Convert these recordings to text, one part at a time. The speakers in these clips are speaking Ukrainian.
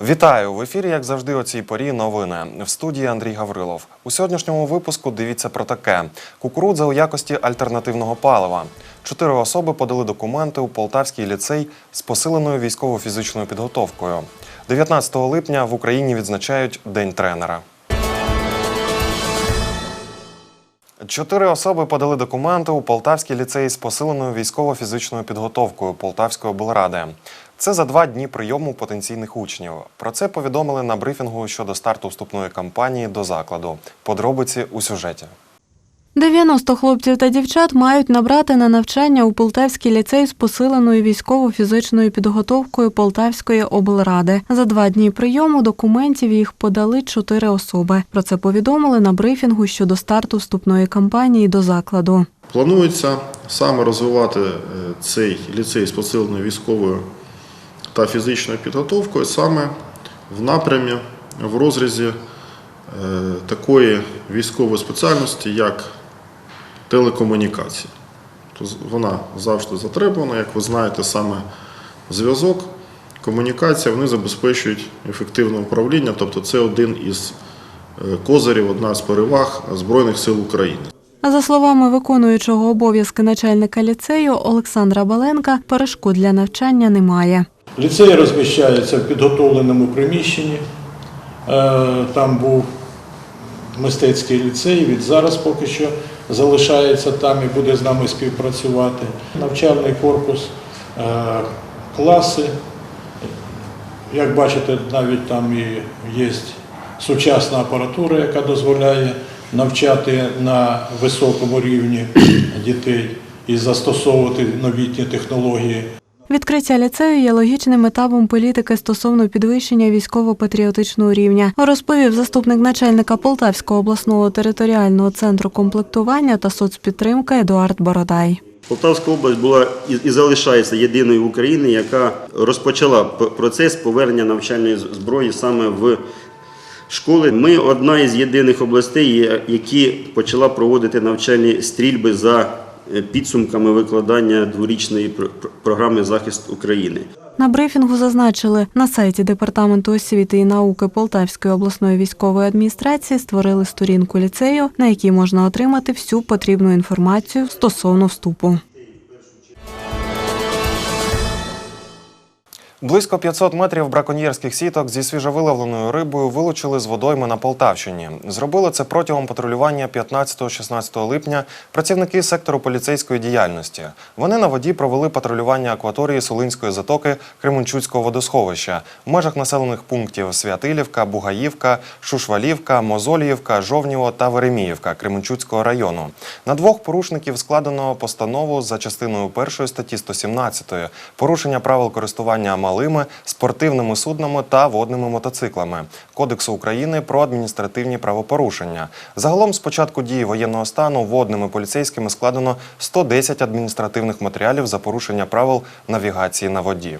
Вітаю в ефірі, як завжди, о цій порі новини. В студії Андрій Гаврилов. У сьогоднішньому випуску дивіться про таке: кукурудза у якості альтернативного палива. Чотири особи подали документи у Полтавський ліцей з посиленою військово-фізичною підготовкою. 19 липня в Україні відзначають День тренера. Чотири особи подали документи у Полтавський ліцей з посиленою військово-фізичною підготовкою Полтавської облради. Це за два дні прийому потенційних учнів. Про це повідомили на брифінгу щодо старту вступної кампанії до закладу. Подробиці у сюжеті. 90 хлопців та дівчат мають набрати на навчання у Полтавський ліцей з посиленою військово-фізичною підготовкою Полтавської облради. За два дні прийому документів їх подали чотири особи. Про це повідомили на брифінгу щодо старту вступної кампанії до закладу. Планується саме розвивати е, цей ліцей з посиленою військовою та фізичною підготовкою саме в напрямі, в розрізі е, такої військової спеціальності, як телекомунікації. Вона завжди затребувана, як ви знаєте, саме зв'язок, комунікація вони забезпечують ефективне управління, тобто це один із е, козирів, одна з переваг Збройних сил України. За словами виконуючого обов'язки начальника ліцею Олександра Баленка, перешкод для навчання немає. Ліцей розміщається в підготовленому приміщенні. Е, Там був мистецький ліцей, він зараз поки що залишається там і буде з нами співпрацювати. Навчальний корпус, е, класи. Як бачите, навіть там і є сучасна апаратура, яка дозволяє навчати на високому рівні дітей і застосовувати новітні технології. Відкриття ліцею є логічним етапом політики стосовно підвищення військово-патріотичного рівня, розповів заступник начальника Полтавського обласного територіального центру комплектування та соцпідтримки Едуард Бородай. Полтавська область була і, залишається єдиною в Україні, яка розпочала процес повернення навчальної зброї саме в школи. Ми одна із єдиних областей, які почала проводити навчальні стрільби за е, підсумками викладання дворічної пр- пр- програми захист України. На брифінгу зазначили, на сайті Департаменту освіти і науки Полтавської обласної військової адміністрації створили сторінку ліцею, на якій можна отримати всю потрібну інформацію стосовно вступу. Близько 500 метрів браконьєрських сіток зі свіжовиловленою рибою вилучили з водойми на Полтавщині. Зробили це протягом патрулювання 15-16 липня працівники сектору поліцейської діяльності. Вони на воді провели патрулювання акваторії Сулинської затоки Кременчуцького водосховища в межах населених пунктів Святилівка, Бугаївка, Шушвалівка, Мозоліївка, Жовніво та Вереміївка Кременчуцького району. На двох порушників складено постанову за частиною першої статті 117 порушення правил користування малими спортивними суднами та водними мотоциклами Кодексу України про адміністративні правопорушення. Загалом з початку дії воєнного стану водними поліцейськими складено 110 адміністративних матеріалів за порушення правил навігації на воді.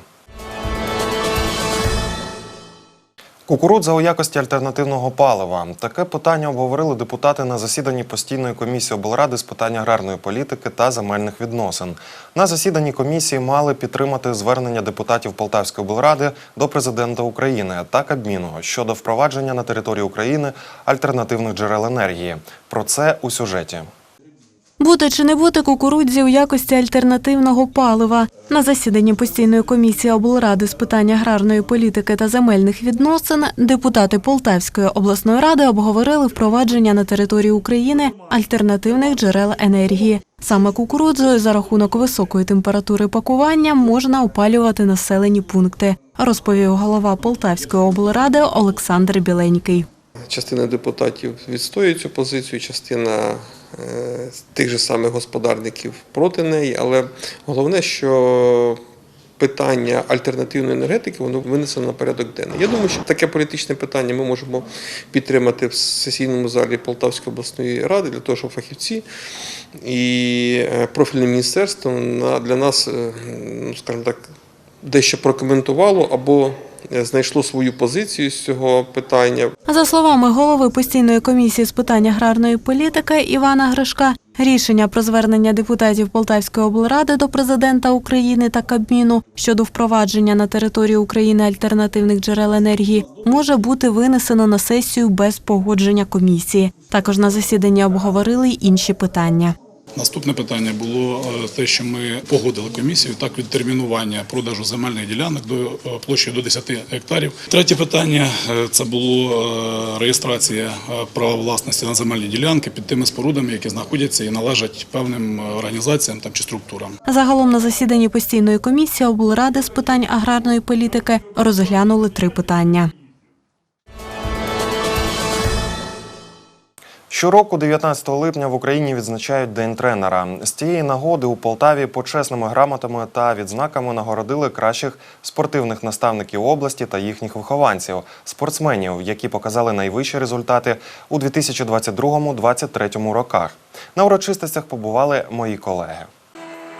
Кукурудза у якості альтернативного палива. Таке питання обговорили депутати на засіданні постійної комісії облради з питань аграрної політики та земельних відносин. На засіданні комісії мали підтримати звернення депутатів Полтавської облради до президента України та Кабміну щодо впровадження на території України альтернативних джерел енергії. Про це у сюжеті. Бути чи не бути кукурудзі у якості альтернативного палива на засіданні постійної комісії облради з питань аграрної політики та земельних відносин депутати Полтавської обласної ради обговорили впровадження на території України альтернативних джерел енергії. Саме кукурудзою за рахунок високої температури пакування можна опалювати населені пункти, розповів голова Полтавської облради Олександр Біленький. Частина депутатів відстоює цю позицію, частина тих же самих господарників проти неї. Але головне, що питання альтернативної енергетики воно винесено на порядок денний. Я думаю, що таке політичне питання ми можемо підтримати в сесійному залі Полтавської обласної ради для того, щоб фахівці і е, профільне міністерство для нас, е, ну скажімо так, дещо прокоментувало або е, знайшло свою позицію з цього питання. За словами голови постійної комісії з питань аграрної політики Івана Гришка, Рішення про звернення депутатів Полтавської облради до президента України та Кабміну щодо впровадження на території України альтернативних джерел енергії може бути винесено на сесію без погодження комісії. Також на засіданні обговорили й інші питання. Наступне питання було е, те, що ми погодили комісію так відтермінування продажу земельних ділянок до е, площі до 10 гектарів. Третє питання е, це було реєстрація права власності на земельні ділянки під тими спорудами, які знаходяться і належать певним організаціям там чи структурам. Загалом на засіданні постійної комісії облради з питань аграрної політики розглянули три питання. Щороку, 19 липня, в Україні відзначають День тренера. З цієї нагоди у Полтаві почесними грамотами та відзнаками нагородили кращих спортивних наставників області та їхніх вихованців, спортсменів, які показали найвищі результати у 2022-2023 роках. На урочистостях побували мої колеги.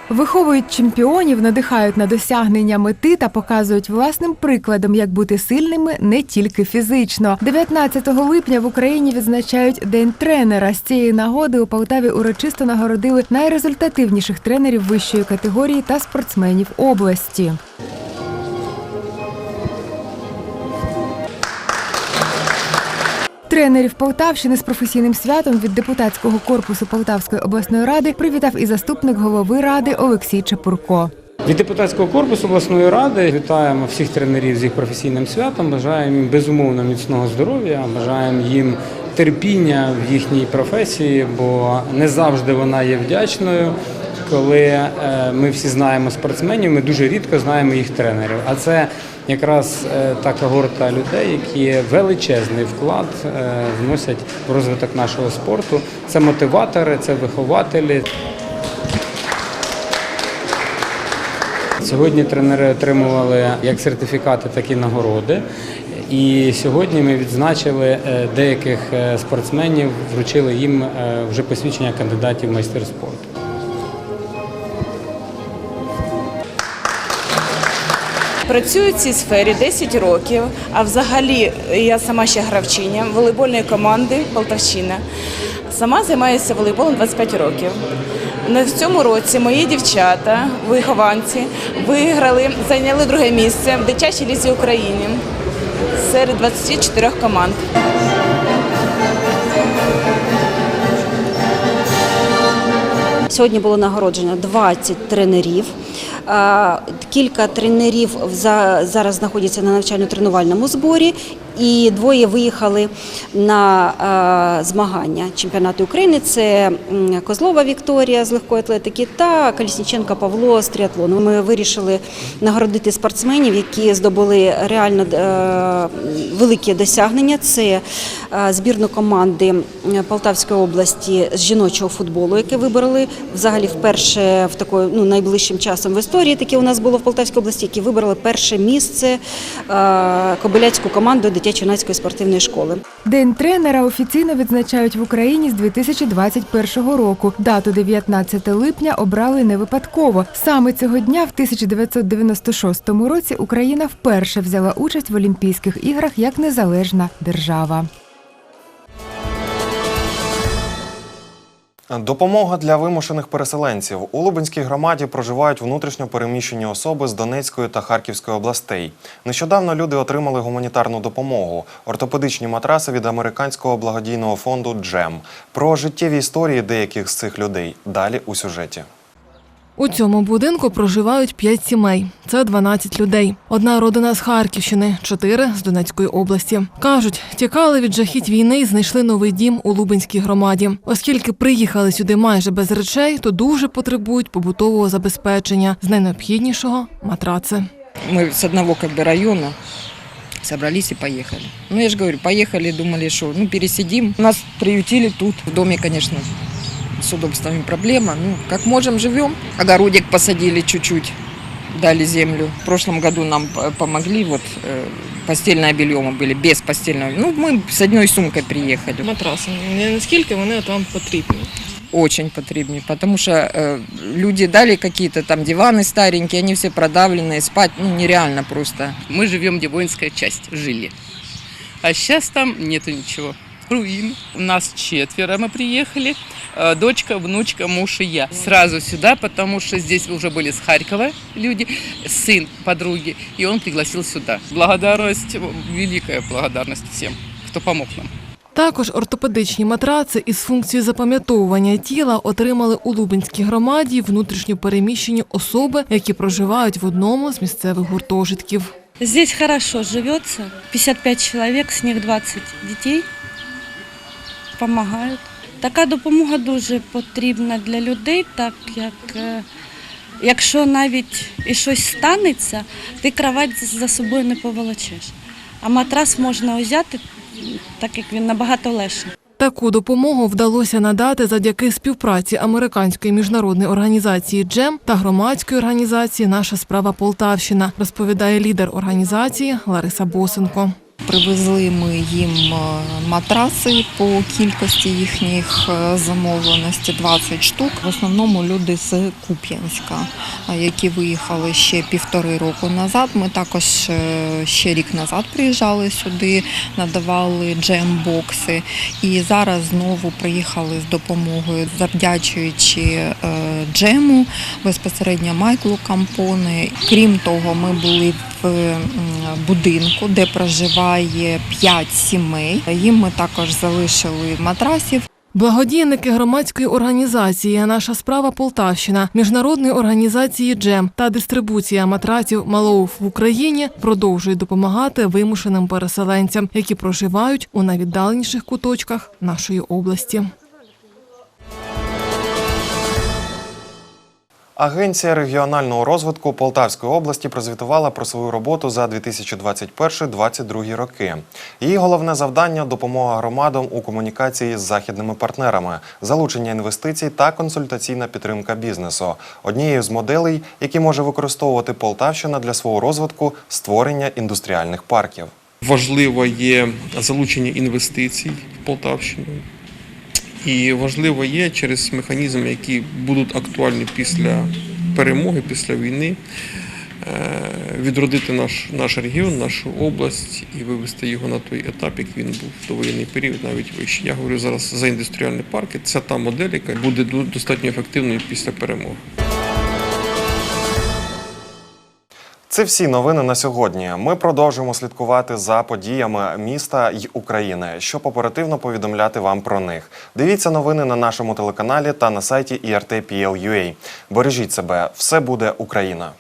Виховують чемпіонів, надихають на досягнення мети та показують власним прикладом, як бути сильними не тільки фізично. 19 липня в Україні відзначають День тренера. З цієї нагоди у Полтаві урочисто нагородили найрезультативніших тренерів вищої категорії та спортсменів області. Тренерів Полтавщини з професійним святом від депутатського корпусу Полтавської обласної ради привітав і заступник голови ради Олексій Чепурко. Від депутатського корпусу обласної ради вітаємо всіх тренерів з їх професійним святом. Бажаємо їм безумовно міцного здоров'я, бажаємо їм терпіння в їхній професії, бо не завжди вона є вдячною. Коли е, ми всі знаємо спортсменів, ми дуже рідко знаємо їх тренерів. А це якраз е, та когорта людей, які величезний вклад е, вносять в розвиток нашого спорту. Це мотиватори, це вихователі. Сьогодні тренери отримували як сертифікати, так і нагороди. І сьогодні ми відзначили деяких спортсменів, вручили їм вже посвідчення кандидатів в майстер спорту. Працюю в цій сфері 10 років, а взагалі я сама ще гравчиня волейбольної команди Полтавщина. Сама займаюся волейболом 25 років. В цьому році мої дівчата, вихованці, виграли, зайняли друге місце в дитячій лізі України серед 24 команд. Сьогодні було нагороджено 20 тренерів. Кілька тренерів за- зараз знаходяться на навчально-тренувальному зборі, і двоє виїхали на змагання чемпіонату України. Це Козлова Вікторія з легкої атлетики та Колісніченка Павло з триатлону. Ми вирішили нагородити спортсменів, які здобули реально е, великі досягнення. Це е, збірну команди е, Полтавської області з жіночого футболу, яке вибрали взагалі вперше в такою ну найближчим часом в історії. Таке у нас було в Полтавській області, які вибрали перше місце е, кобиляцьку команду дитячо-юнацької спортивної школи. День тренера офіційно відзначають в Україні з 2021 року. Дату 19 липня обрали не випадково. Саме цього дня, в 1996 році, Україна вперше взяла участь в Олімпійських іграх як незалежна держава. Допомога для вимушених переселенців у Лубенській громаді проживають внутрішньо переміщені особи з Донецької та Харківської областей. Нещодавно люди отримали гуманітарну допомогу, ортопедичні матраси від американського благодійного фонду Джем. Про життєві історії деяких з цих людей далі у сюжеті. У цьому будинку проживають п'ять сімей. Це 12 людей. Одна родина з Харківщини, чотири з Донецької області. Кажуть, тікали від жахіть війни і знайшли новий дім у Лубенській громаді. Оскільки приїхали сюди майже без речей, то дуже потребують побутового забезпечення з найнеобхіднішого матраци. Мы с одного как бы района собрались и поехали. Ну, я же говорю, поехали, думали, что ну, пересидим. Нас приютили тут. В доме, конечно, с удобствами проблема. Ну, как можем, живем. Огородик посадили чуть-чуть, дали землю. В прошлом году нам п- помогли, вот э, постельное белье мы были, без постельного. Ну, мы с одной сумкой приехали. Матраси. Наскільки вони от вам потрібні? Очень потребнее, потому что э, люди дали какие-то там диваны старенькие, они все продавленные, спать ну, нереально просто. Ми живемо, де воїнська частина жили. А зараз там нету нічого. руин. У нас четверо мы приехали. Э, Дочка, внучка, муж и я. Сразу сюда, потому что здесь уже были с Харькова люди, сын подруги, и он пригласил сюда. Благодарность, великая благодарность всем, кто помог нам. Також ортопедичні матраци із функцією запам'ятовування тіла отримали у Лубенській громаді внутрішньо переміщені особи, які проживають в одному з місцевих гуртожитків. Здесь хорошо живется. 55 человек, с них 20 детей. Помагають. Така допомога дуже потрібна для людей, так як е, якщо навіть і щось станеться, ти кровать за собою не поволочеш. А матрас можна взяти, так як він набагато легший. Таку допомогу вдалося надати завдяки співпраці американської міжнародної організації «Джем» та громадської організації Наша справа Полтавщина, розповідає лідер організації Лариса Босенко. Привезли ми їм е, матраси по кількості їхніх е, замовленості 20 штук. В основному люди з Куп'янська, е, які виїхали ще півтори року назад. Ми також ще рік назад приїжджали сюди, надавали джем-бокси. І зараз знову приїхали з допомогою, завдячуючи джему безпосередньо Майклу Кампоне. Крім того, ми були в будинку, де проживає 5 сімей. Їм ми також залишили матрасів. Благодійники громадської організації Наша справа Полтавщина, міжнародної організації «Джем» та дистрибуція матраців Малоуф в Україні продовжують допомагати вимушеним переселенцям, які проживають у найвіддаленіших куточках нашої області. Агенція регіонального розвитку Полтавської області прозвітувала про свою роботу за 2021-2022 роки. Її головне завдання допомога громадам у комунікації з західними партнерами, залучення інвестицій та консультаційна підтримка бізнесу. Однією з моделей, які може використовувати Полтавщина для свого розвитку створення індустріальних парків. Важливо є залучення інвестицій в Полтавщину. І важливо є через механізми, які будуть актуальні після перемоги, після війни, е, відродити наш, наш регіон, нашу область і вивести його на той етап, як він був в довоєнний період, навіть вище. Я говорю зараз за індустріальні парки. Це та модель, яка буде достатньо ефективною після перемоги. Це всі новини на сьогодні. Ми продовжуємо слідкувати за подіями міста й України, щоб оперативно повідомляти вам про них. Дивіться новини на нашому телеканалі та на сайті IRT.PL.UA. Бережіть себе, все буде Україна.